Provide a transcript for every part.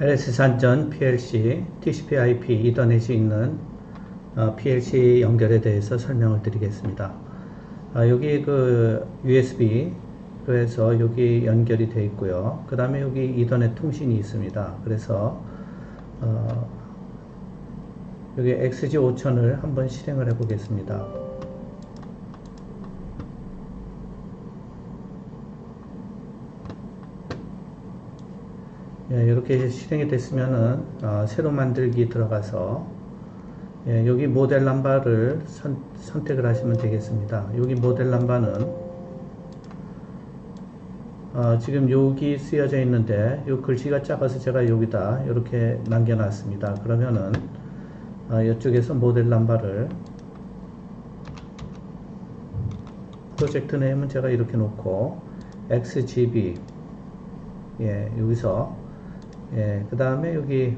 LS 산전 PLC, TCP/IP 이더넷이 있는 어, PLC 연결에 대해서 설명을 드리겠습니다. 아, 여기 그 USB로 해서 여기 연결이 되어 있고요. 그 다음에 여기 이더넷 통신이 있습니다. 그래서 어, 여기 XG5000을 한번 실행을 해 보겠습니다. 예, 이렇게 실행이 됐으면은 어, 새로 만들기 들어가서 예, 여기 모델 남바를 선, 택을 하시면 되겠습니다. 여기 모델 남바는 어, 지금 여기 쓰여져 있는데 이 글씨가 작아서 제가 여기다 이렇게 남겨놨습니다. 그러면은 어, 이쪽에서 모델 남바를 프로젝트 네임은 제가 이렇게 놓고 XGB 예, 여기서 예, 그 다음에 여기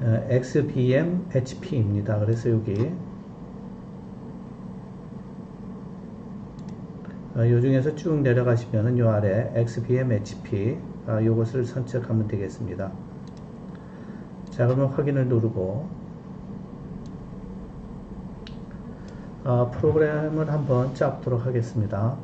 어, XBM HP입니다. 그래서 여기 어, 요 중에서 쭉 내려가시면은 요 아래 XBM HP 아, 요것을 선택하면 되겠습니다. 자 그러면 확인을 누르고 어, 프로그램을 한번 짜보도록 하겠습니다.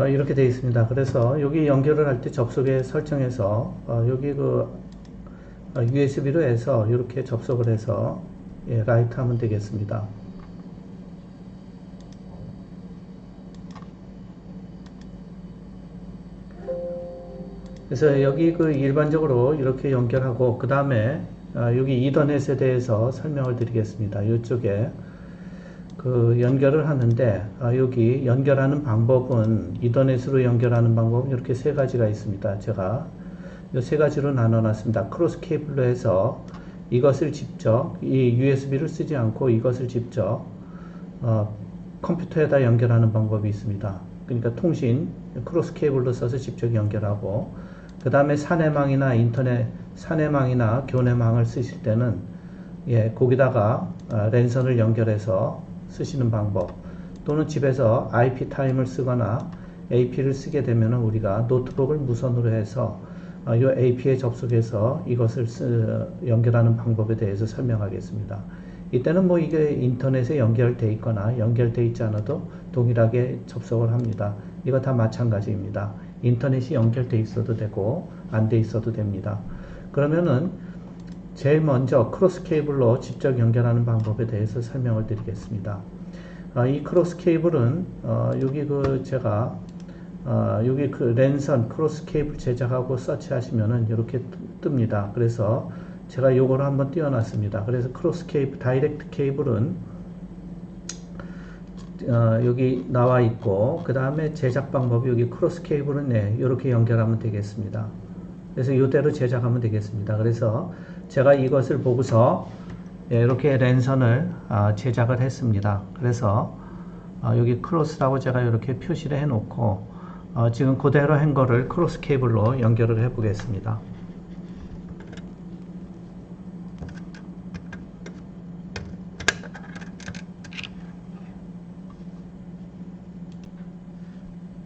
어, 이렇게 되어 있습니다. 그래서 여기 연결을 할 때 접속에 설정해서 어, 여기 그 어, USB로 해서 이렇게 접속을 해서 예, 라이트 하면 되겠습니다. 그래서 여기 그 일반적으로 이렇게 연결하고 그 다음에 어, 여기 이더넷에 대해서 설명을 드리겠습니다. 이쪽에 그 연결을 하는데 아, 여기 연결하는 방법은 이더넷으로 연결하는 방법은 이렇게 세 가지가 있습니다. 제가 이 세 가지로 나눠 놨습니다. 크로스 케이블로 해서 이것을 직접 이 USB를 쓰지 않고 이것을 직접 어, 컴퓨터에다 연결하는 방법이 있습니다. 그러니까 통신 크로스 케이블로 써서 직접 연결하고 그 다음에 사내망이나 인터넷 사내망이나 교내망을 쓰실 때는 예, 거기다가 어, 랜선을 연결해서 쓰시는 방법 또는 집에서 IP 타임을 쓰거나 AP를 쓰게 되면 우리가 노트북을 무선으로 해서 이 어, AP에 접속해서 이것을 쓰, 연결하는 방법에 대해서 설명하겠습니다. 이때는 뭐 이게 인터넷에 연결되어 있거나 연결되어 있지 않아도 동일하게 접속을 합니다. 이거 다 마찬가지입니다. 인터넷이 연결되어 있어도 되고 안 돼 있어도 됩니다. 그러면은 제일 먼저 크로스 케이블로 직접 연결하는 방법에 대해서 설명을 드리겠습니다. 어, 이 크로스 케이블은 어, 여기 그 제가 어, 여기 그 랜선 크로스 케이블 제작하고 서치하시면은 이렇게 뜹니다. 그래서 제가 요거를 한번 띄워놨습니다. 그래서 크로스 케이블 다이렉트 케이블은 어, 여기 나와 있고 그 다음에 제작 방법이 여기 크로스 케이블은 네, 이렇게 연결하면 되겠습니다. 그래서 이대로 제작하면 되겠습니다. 그래서 제가 이것을 보고서 예, 이렇게 랜선을 아, 제작을 했습니다. 그래서 어, 여기 크로스라고 제가 이렇게 표시를 해 놓고 어, 지금 그대로 한 거를 크로스 케이블로 연결을 해 보겠습니다.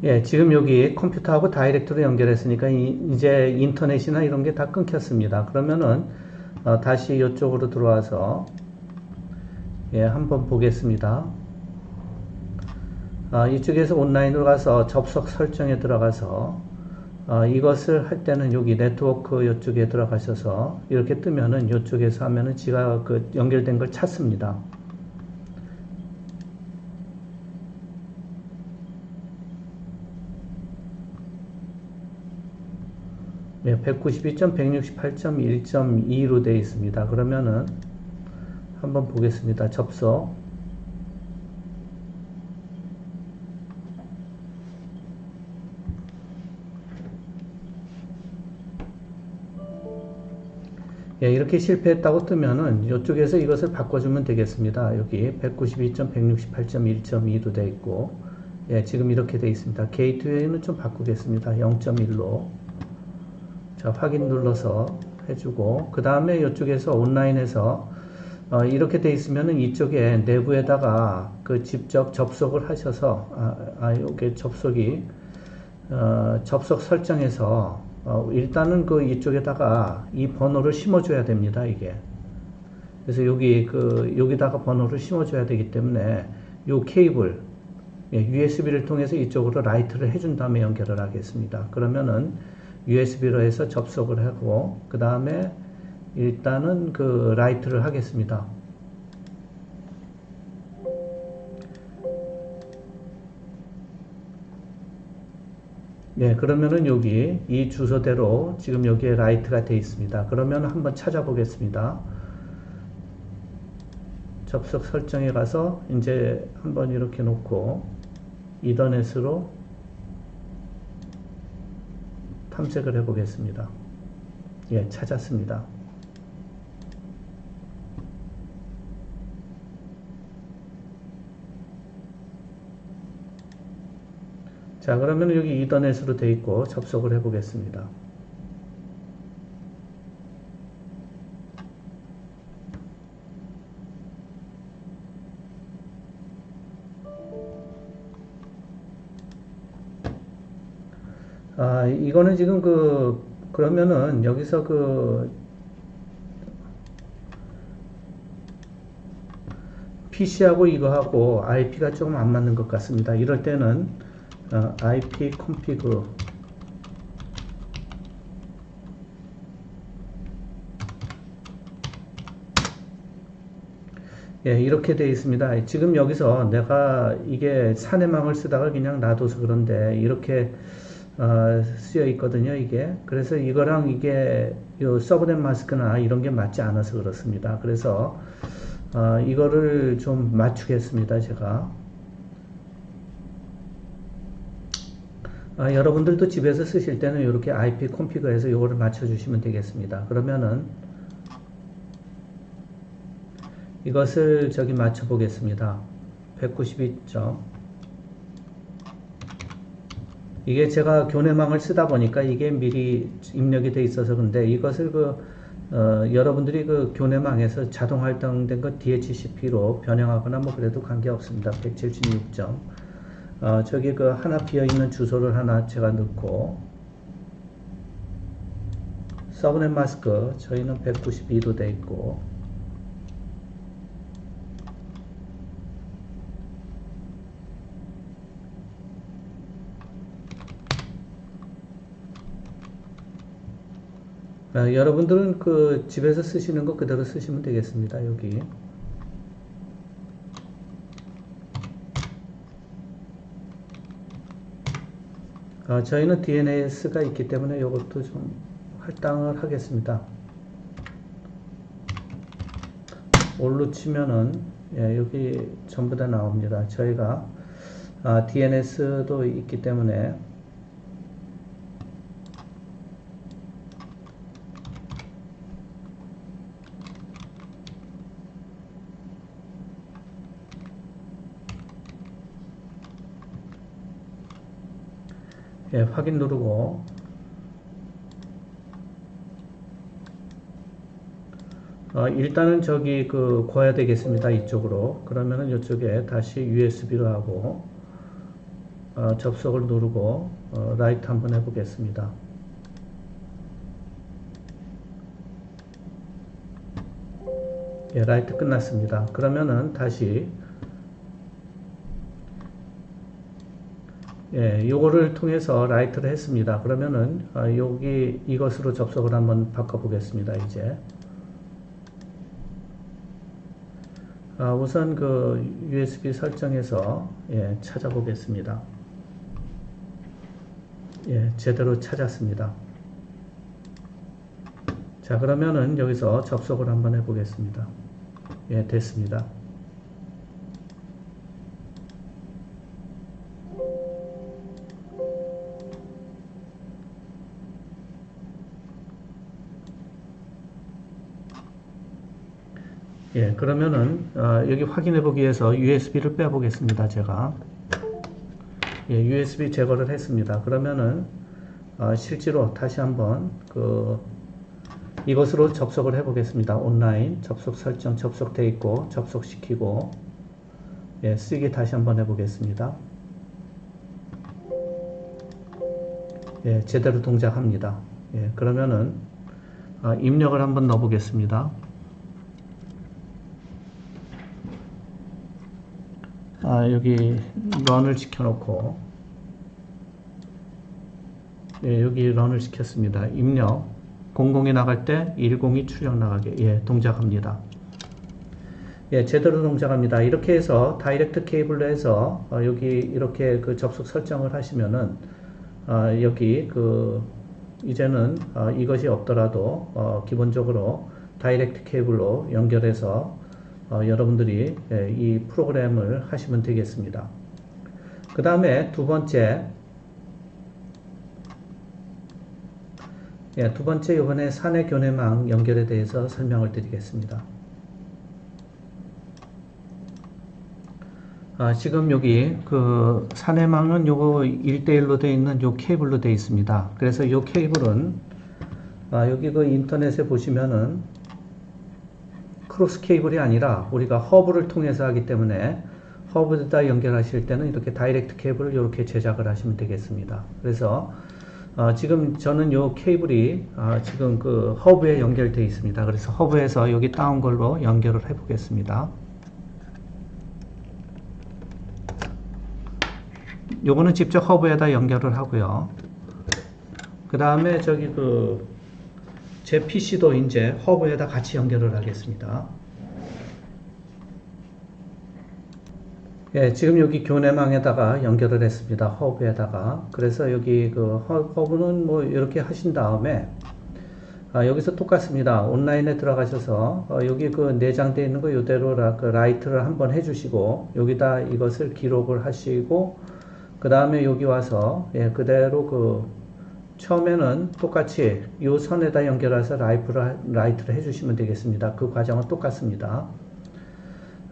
예, 지금 여기 컴퓨터하고 다이렉트로 연결했으니까 이, 제 인터넷이나 이런 게 다 끊겼습니다. 그러면은 어, 다시 이쪽으로 들어와서 예, 한번 보겠습니다. 어, 이쪽에서 온라인으로 가서 접속 설정에 들어가서 어, 이것을 할 때는 여기 네트워크 이쪽에 들어가셔서 이렇게 뜨면은 이쪽에서 하면은 지가 그 연결된 걸 찾습니다. 예, 192.168.1.2로 되어 있습니다. 그러면은 한번 보겠습니다. 접속 예, 이렇게 실패했다고 뜨면은 이쪽에서 이것을 바꿔주면 되겠습니다. 여기 192.168.1.2도 되어 있고 예, 지금 이렇게 되어 있습니다. 게이트웨이는 좀 바꾸겠습니다. 0.1로 자, 확인 눌러서 해주고, 그 다음에 이쪽에서 온라인에서 어, 이렇게 돼 있으면은 이쪽에 내부에다가 그 직접 접속을 하셔서, 아, 아 이게 접속이, 어, 접속 설정에서 어, 일단은 그 이쪽에다가 이 번호를 심어줘야 됩니다, 이게. 그래서 여기 그, 여기다가 번호를 심어줘야 되기 때문에 요 케이블, 예, USB를 통해서 이쪽으로 라이트를 해준 다음에 연결을 하겠습니다. 그러면은 USB로 해서 접속을 하고, 그 다음에 일단은 그 라이트를 하겠습니다. 네, 그러면은 여기 이 주소대로 지금 여기에 라이트가 되어 있습니다. 그러면 한번 찾아보겠습니다. 접속 설정에 가서 이제 한번 이렇게 놓고 이더넷으로 탐색을 해 보겠습니다. 예, 찾았습니다. 자, 그러면 여기 이더넷으로 되어 있고 접속을 해 보겠습니다. 아, 이거는 지금 그, 그러면은 여기서 그, PC하고 이거하고 IP가 조금 안 맞는 것 같습니다. 이럴 때는 어, IP config 예, 이렇게 되어 있습니다. 지금 여기서 내가 이게 사내망을 쓰다가 그냥 놔둬서 그런데 이렇게 어, 쓰여 있거든요, 이게. 그래서 이거랑 이게 요 서브넷 마스크나 이런 게 맞지 않아서 그렇습니다. 그래서 어, 이거를 좀 맞추겠습니다, 제가. 아, 여러분들도 집에서 쓰실 때는 이렇게 IP 콤피그해서 이거를 맞춰주시면 되겠습니다. 그러면은 이것을 저기 맞춰 보겠습니다. 192점. 이게 제가 교내망을 쓰다 보니까 이게 미리 입력이 돼 있어서 근데 이것을 그 어, 여러분들이 그 교내망에서 자동 활동된 거 DHCP로 변형하거나 뭐 그래도 관계 없습니다. 176점. 어, 저기 그 하나 비어 있는 주소를 하나 제가 넣고 서브넷 마스크 저희는 192도 돼 있고 어, 여러분들은 그 집에서 쓰시는 거 그대로 쓰시면 되겠습니다. 여기 어, 저희는 DNS가 있기 때문에 이것도 좀 할당을 하겠습니다. 올로 치면은 예, 여기 전부 다 나옵니다. 저희가 아, DNS도 있기 때문에 예, 확인 누르고 어, 일단은 저기 그 고야 되겠습니다. 이쪽으로. 그러면은 이쪽에 다시 USB로 하고 어, 접속을 누르고 어, 라이트 한번 해보겠습니다. 예, 라이트 끝났습니다. 그러면은 다시 예, 요거를 통해서 라이트를 했습니다. 그러면은 아, 여기 이것으로 접속을 한번 바꿔 보겠습니다. 이제 아, 우선 그 USB 설정에서 예, 찾아보겠습니다. 예, 제대로 찾았습니다. 자, 그러면은 여기서 접속을 한번 해보겠습니다. 예, 됐습니다. 예, 그러면은 어, 여기 확인해 보기 위해서 USB를 빼 보겠습니다. 제가 예, USB 제거를 했습니다. 그러면은 어, 실제로 다시 한번 그 이것으로 접속을 해 보겠습니다. 온라인 접속 설정 접속돼 있고 접속시키고 예, 쓰기 다시 한번 해 보겠습니다. 예, 제대로 동작합니다. 예, 그러면은 어, 입력을 한번 넣어 보겠습니다. 아, 여기 런을 시켜놓고 예, 여기 런을 시켰습니다. 입력 00이 나갈 때 102 출력 나가게 예, 동작합니다. 예, 제대로 동작합니다. 이렇게 해서 다이렉트 케이블로 해서 어, 여기 이렇게 그 접속 설정을 하시면은 어, 여기 그 이제는 어, 이것이 없더라도 어, 기본적으로 다이렉트 케이블로 연결해서 어, 여러분들이 예, 이 프로그램을 하시면 되겠습니다. 그 다음에 두 번째 예, 두 번째 이번에 사내 교내망 연결에 대해서 설명을 드리겠습니다. 아, 지금 여기 그 사내망은 요거 1대1로 되어 있는 요 케이블로 되어 있습니다. 그래서 요 케이블은 아, 여기 그 인터넷에 보시면은 크로스 케이블이 아니라 우리가 허브를 통해서 하기 때문에 허브에다 연결하실 때는 이렇게 다이렉트 케이블을 이렇게 제작을 하시면 되겠습니다. 그래서 어, 지금 저는 요 케이블이 어, 지금 그 허브에 연결되어 있습니다. 그래서 허브에서 여기 따온 걸로 연결을 해 보겠습니다. 요거는 직접 허브에다 연결을 하고요. 그 다음에 저기 그 제 PC도 이제 허브에다 같이 연결을 하겠습니다. 예, 지금 여기 교내망에다가 연결을 했습니다. 허브에다가. 그래서 여기 그 허브는 뭐 이렇게 하신 다음에 아, 여기서 똑같습니다. 온라인에 들어가셔서 어, 여기 그 내장되어 있는 거 이대로 라, 그 라이트를 한번 해주시고 여기다 이것을 기록을 하시고 그 다음에 여기 와서 예, 그대로 그 처음에는 똑같이 이 선에다 연결해서 라이프를, 라이트를 해주시면 되겠습니다. 그 과정은 똑같습니다.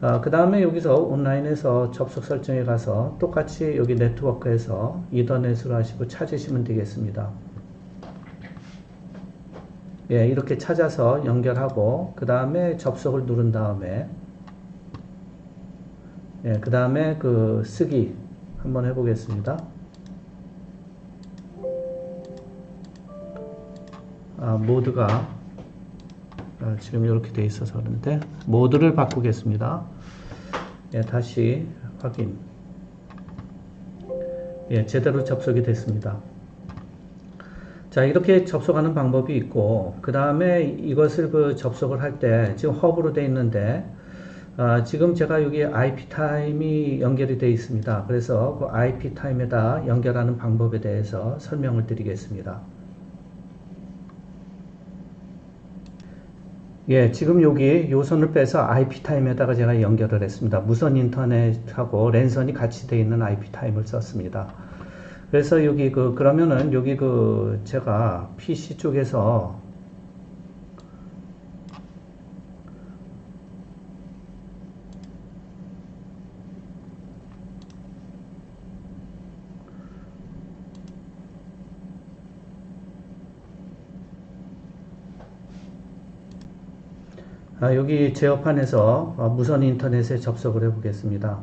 아, 그 다음에 여기서 온라인에서 접속 설정에 가서 똑같이 여기 네트워크에서 이더넷으로 하시고 찾으시면 되겠습니다. 예, 이렇게 찾아서 연결하고 그 다음에 접속을 누른 다음에 예, 그 다음에 그 쓰기 한번 해보겠습니다. 아, 모드가 아, 지금 이렇게 돼 있어서 그런데 모드를 바꾸겠습니다. 예, 다시 확인. 예, 제대로 접속이 됐습니다. 자, 이렇게 접속하는 방법이 있고, 그 다음에 이것을 그 접속을 할 때, 지금 허브로 되어 있는데, 아, 지금 제가 여기 IP 타임이 연결이 되어 있습니다. 그래서 그 IP 타임에다 연결하는 방법에 대해서 설명을 드리겠습니다. 예, 지금 여기 요선을 빼서 IP타임에다가 제가 연결을 했습니다. 무선 인터넷하고 랜선이 같이 되어 있는 IP타임을 썼습니다. 그래서 여기 그, 그러면은 여기 그 제가 PC 쪽에서 아, 여기 제어판에서 어, 무선 인터넷에 접속을 해 보겠습니다.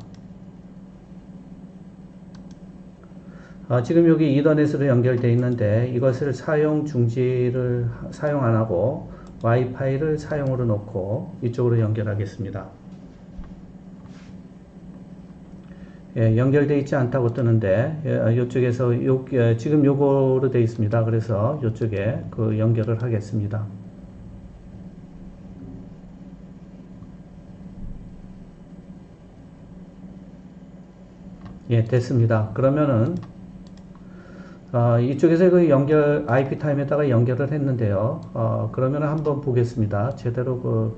아, 지금 여기 이더넷으로 연결되어 있는데 이것을 사용 중지를 사용 안 하고 와이파이를 사용으로 놓고 이쪽으로 연결하겠습니다. 예, 연결되어 있지 않다고 뜨는데 예, 이쪽에서 요, 예, 지금 요거로 되어 있습니다. 그래서 이쪽에 그 연결을 하겠습니다. 예, 됐습니다. 그러면은 어, 이쪽에서 그 연결 IP 타임에다가 연결을 했는데요. 어, 그러면 한번 보겠습니다. 제대로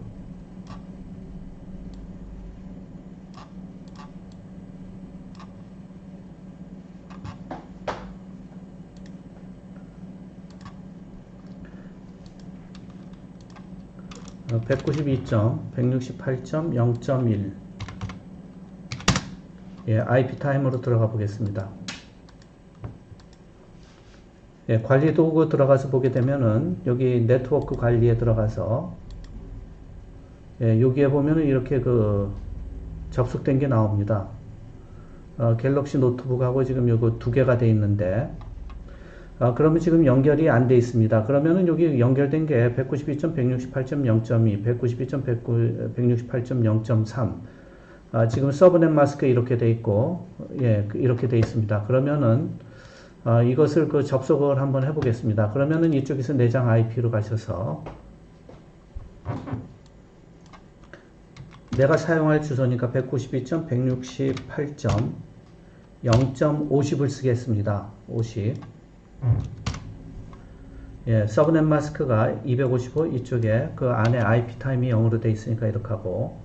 그192.168.0.1 예, IP 타임으로 들어가 보겠습니다. 예, 관리 도구 들어가서 보게 되면은 여기 네트워크 관리에 들어가서 예, 여기에 보면은 이렇게 그 접속된 게 나옵니다. 어, 갤럭시 노트북하고 지금 요거 두 개가 돼 있는데 아, 그러면 지금 연결이 안 돼 있습니다. 그러면은 여기 연결된 게 192.168.0.2, 192.168.0.3. 아, 지금 서브넷 마스크 이렇게 돼 있고, 예, 그 이렇게 돼 있습니다. 그러면은, 아, 이것을 그 접속을 한번 해보겠습니다. 그러면은 이쪽에서 내장 IP로 가셔서, 내가 사용할 주소니까 192.168.0.50을 쓰겠습니다. 50. 예, 서브넷 마스크가 255 이쪽에 그 안에 IP 타임이 0으로 돼 있으니까 이렇게 하고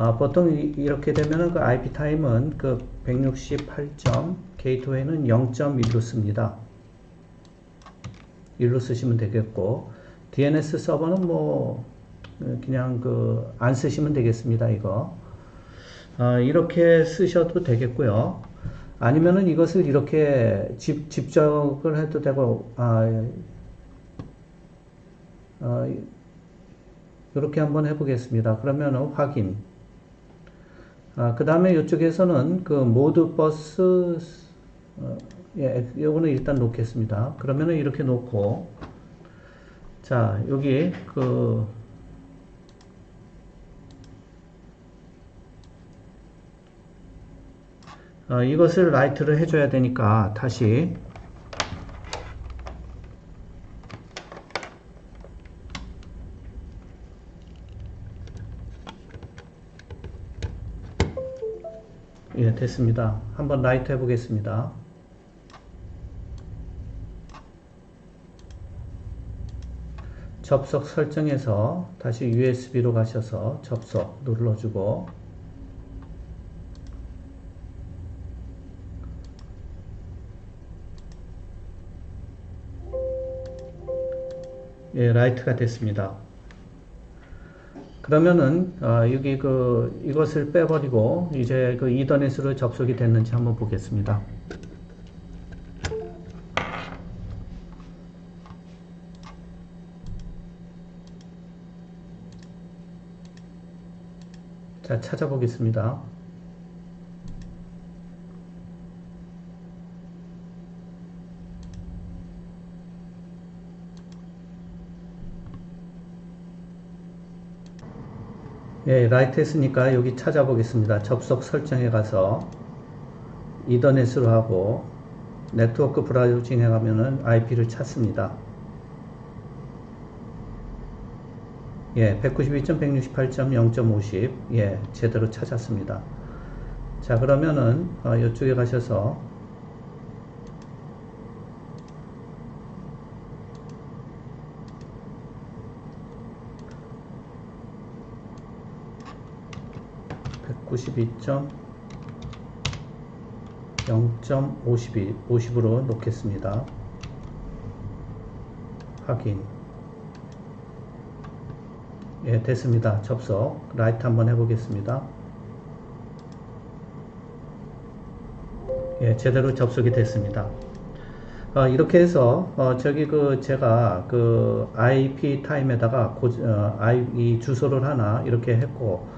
아, 보통 이, 이렇게 되면은 그 IP 타임은 그 168점 게이트웨이는 0.1로 씁니다. 1로 쓰시면 되겠고 DNS 서버는 뭐 그냥 그 안 쓰시면 되겠습니다. 이거 아, 이렇게 쓰셔도 되겠고요. 아니면은 이것을 이렇게 집, 집적을 해도 되고, 아, 어, 이렇게 한번 해보겠습니다. 그러면은 확인. 아, 그 다음에 이쪽에서는 그 모드 버스, 어, 예, 요거는 일단 놓겠습니다. 그러면은 이렇게 놓고, 자, 여기 그, 어, 이것을 라이트를 해줘야 되니까 다시 예, 됐습니다. 한번 라이트 해보겠습니다. 접속 설정에서 다시 USB로 가셔서 접속 눌러주고 예, 라이트가 됐습니다. 그러면은 어, 여기 그 이것을 빼버리고 이제 그 이더넷으로 접속이 됐는지 한번 보겠습니다. 자, 찾아보겠습니다. 예, 라이트 했으니까 여기 찾아보겠습니다. 접속 설정에 가서 이더넷으로 하고 네트워크 브라우징에 가면은 IP를 찾습니다. 예, 192.168.0.50 예, 제대로 찾았습니다. 자, 그러면은 어, 이쪽에 가셔서 (192점) 0.52 50으로 놓겠습니다. 확인 예, 됐습니다. 접속. 라이트 한번 해보겠습니다. 예, 제대로 접속이 됐습니다. 어, 이렇게 해서, 어, 저기 그, 제가 그 IP 타임에다가 고, 어, I, 이 주소를 하나 이렇게 했고,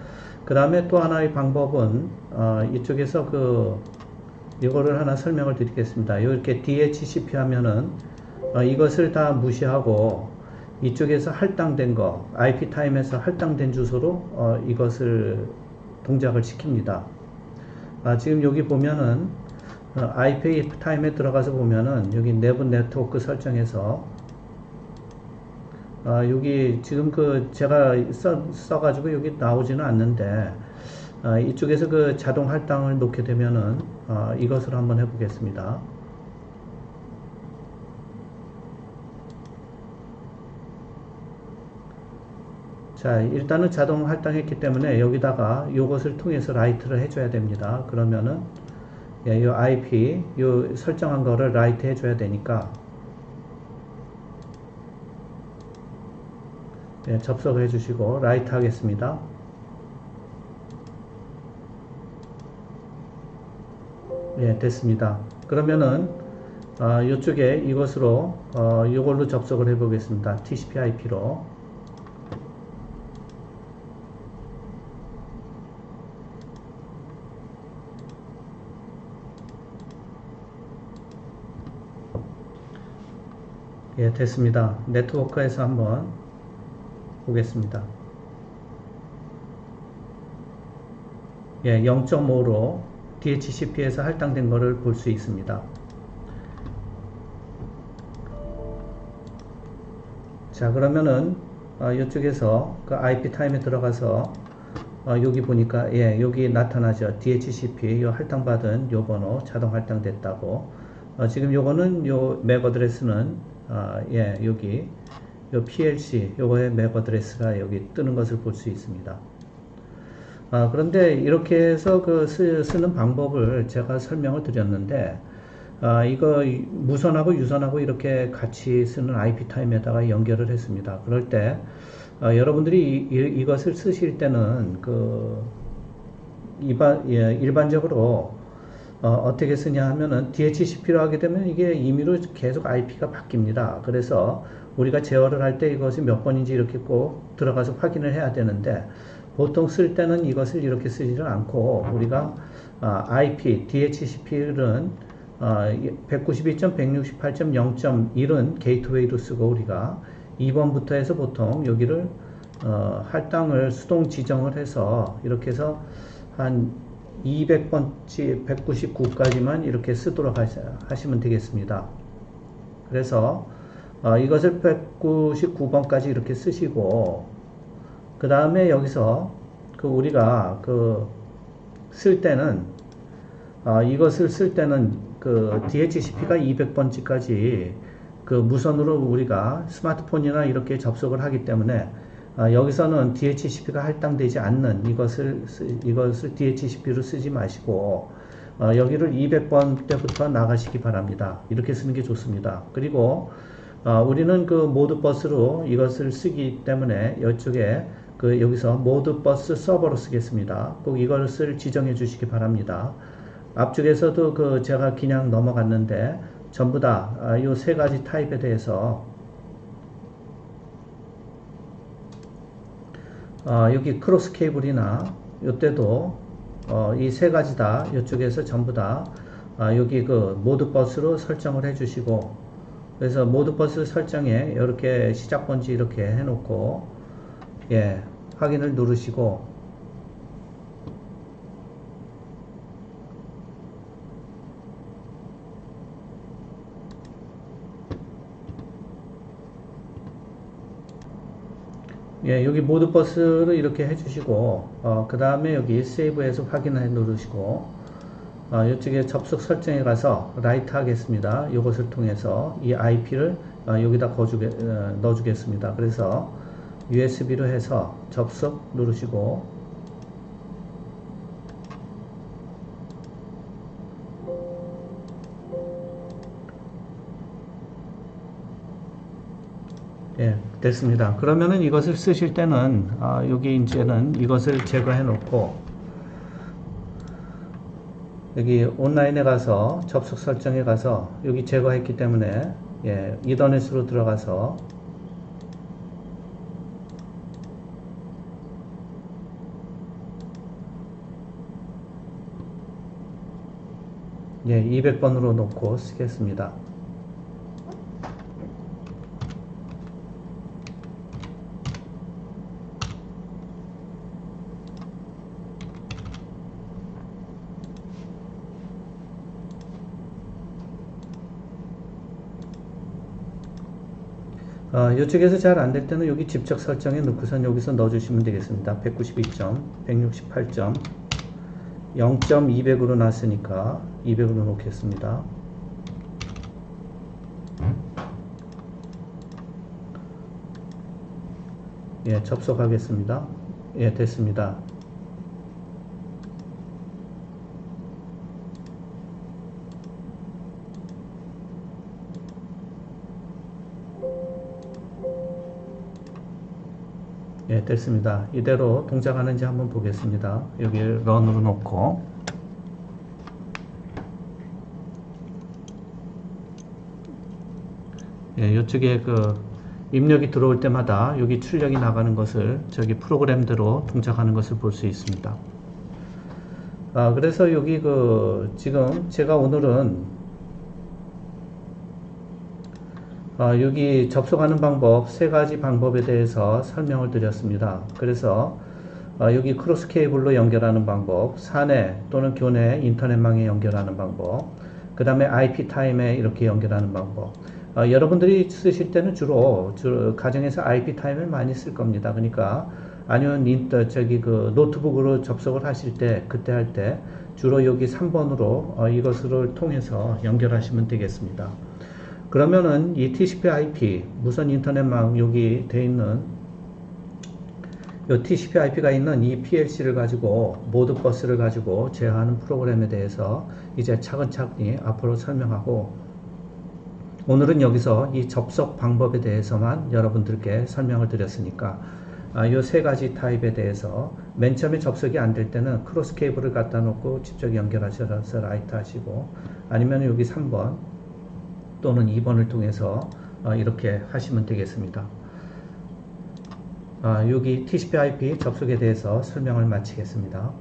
그 다음에 또 하나의 방법은, 어, 이쪽에서 그, 이거를 하나 설명을 드리겠습니다. 이렇게 DHCP 하면은, 어, 이것을 다 무시하고, 이쪽에서 할당된 거, IP 타임에서 할당된 주소로 어, 이것을 동작을 시킵니다. 아, 지금 여기 보면은 어, IP 타임에 들어가서 보면은 여기 내부 네트워크 설정에서 아, 여기 지금 그 제가 써, 써가지고 여기 나오지는 않는데 아, 이쪽에서 그 자동 할당을 놓게 되면은 아, 이것을 한번 해보겠습니다. 자, 일단은 자동 할당했기 때문에 여기다가 이것을 통해서 라이트를 해줘야 됩니다. 그러면은 예, 이 IP 요 설정한 거를 라이트 해줘야 되니까 예, 접속해 주시고 라이트 하겠습니다. 예, 됐습니다. 그러면은 어, 이쪽에 이것으로 어, 이걸로 접속을 해 보겠습니다. TCP/IP로 예, 됐습니다. 네트워크에서 한번 보겠습니다. 예, 0.5로 DHCP에서 할당된 것을 볼 수 있습니다. 자, 그러면은 어, 이쪽에서 그 IP 타임에 들어가서 어, 여기 보니까 예, 여기 나타나죠. DHCP 요 할당받은 요 번호 자동 할당됐다고. 어, 지금 요거는 요 맥 어드레스는 아, 예, 여기 요 PLC 요거의 맥 어드레스가 여기 뜨는 것을 볼 수 있습니다. 아, 그런데 이렇게 해서 그 쓰, 는 방법을 제가 설명을 드렸는데 아, 이거 무선하고 유선하고 이렇게 같이 쓰는 IP 타임에다가 연결을 했습니다. 그럴 때 아, 여러분들이 이, 이, 것을 쓰실 때는 그 일반, 예, 일반적으로 어, 떻게 쓰냐 하면은 DHCP로 하게 되면 이게 임의로 계속 IP가 바뀝니다. 그래서 우리가 제어를 할 때 이것이 몇 번인지 이렇게 꼭 들어가서 확인을 해야 되는데 보통 쓸 때는 이것을 이렇게 쓰지는 않고 우리가 어, IP, DHCP는 어, 192.168.0.1은 게이트웨이로 쓰고 우리가 2번부터 해서 보통 여기를 어, 할당을 수동 지정을 해서 이렇게 해서 한 200번째 199까지만 이렇게 쓰도록 하시면 되겠습니다. 그래서 어, 이것을 199번까지 이렇게 쓰시고 그 다음에 여기서 그 우리가 그 쓸 때는 어, 이것을 쓸 때는 그 DHCP가 200번째까지 그 무선으로 우리가 스마트폰이나 이렇게 접속을 하기 때문에 어, 여기서는 DHCP가 할당되지 않는 이것을 이것을 DHCP로 쓰지 마시고 어, 여기를 200번 때부터 나가시기 바랍니다. 이렇게 쓰는 게 좋습니다. 그리고 어, 우리는 그 모드 버스로 이것을 쓰기 때문에 이쪽에 그 여기서 모드 버스 서버로 쓰겠습니다. 꼭 이것을 지정해 주시기 바랍니다. 앞쪽에서도 그 제가 그냥 넘어갔는데 전부 다 이세 아, 가지 타입에 대해서 어, 여기 크로스 케이블이나 이때도 어, 이 세 가지 다 이쪽에서 전부 다 아, 여기 그 모드 버스로 설정을 해 주시고 그래서 모드 버스 설정에 이렇게 시작 번지 이렇게 해놓고 예 확인을 누르시고. 예, 여기 모드 버스를 이렇게 해주시고, 어, 그 다음에 여기 세이브해서 확인해 누르시고, 어, 이쪽에 접속 설정에 가서 라이트 하겠습니다. 이것을 통해서 이 IP를 어, 여기다 거주게, 어, 넣어주겠습니다. 그래서 USB로 해서 접속 누르시고, 예, 됐습니다. 그러면은 이것을 쓰실 때는 아, 여기 이제는 이것을 제거해 놓고 여기 온라인에 가서 접속 설정에 가서 여기 제거했기 때문에 예, 이더넷으로 들어가서 예, 200번으로 놓고 쓰겠습니다. 어, 이쪽에서 잘 안 될 때는 여기 직접 설정에 넣고선 여기서 넣어주시면 되겠습니다. 192점, 168점, 0.200으로 놨으니까 200으로 놓겠습니다. 예, 접속하겠습니다. 예, 됐습니다. 예, 됐습니다. 이대로 동작하는지 한번 보겠습니다. 여기 런으로 놓고 예, 이쪽에 그 입력이 들어올 때마다 여기 출력이 나가는 것을 저기 프로그램대로 동작하는 것을 볼 수 있습니다. 아, 그래서 여기 그 지금 제가 오늘은 아, 여기 접속하는 방법 세 가지 방법에 대해서 설명을 드렸습니다. 그래서 아, 여기 크로스 케이블로 연결하는 방법, 사내 또는 교내 인터넷망에 연결하는 방법, 그 다음에 IP 타임에 이렇게 연결하는 방법. 아, 여러분들이 쓰실 때는 주로, 주로 가정에서 IP 타임을 많이 쓸 겁니다. 그러니까 아니면 인터 저기 그 노트북으로 접속을 하실 때 그때 할 때 주로 여기 3번으로 어, 이것을 통해서 연결하시면 되겠습니다. 그러면은 이 TCP/IP 무선 인터넷망 여기 돼 있는 이 TCP/IP가 있는 이 PLC를 가지고 모드 버스를 가지고 제어하는 프로그램에 대해서 이제 차근차근히 앞으로 설명하고 오늘은 여기서 이 접속 방법에 대해서만 여러분들께 설명을 드렸으니까 아, 이세 가지 타입에 대해서 맨 처음에 접속이 안 될 때는 크로스 케이블을 갖다 놓고 직접 연결하셔서 라이트 하시고 아니면 여기 3번 또는 2번을 통해서 어, 이렇게 하시면 되겠습니다. 아, 여기 TCP/IP 접속에 대해서 설명을 마치겠습니다.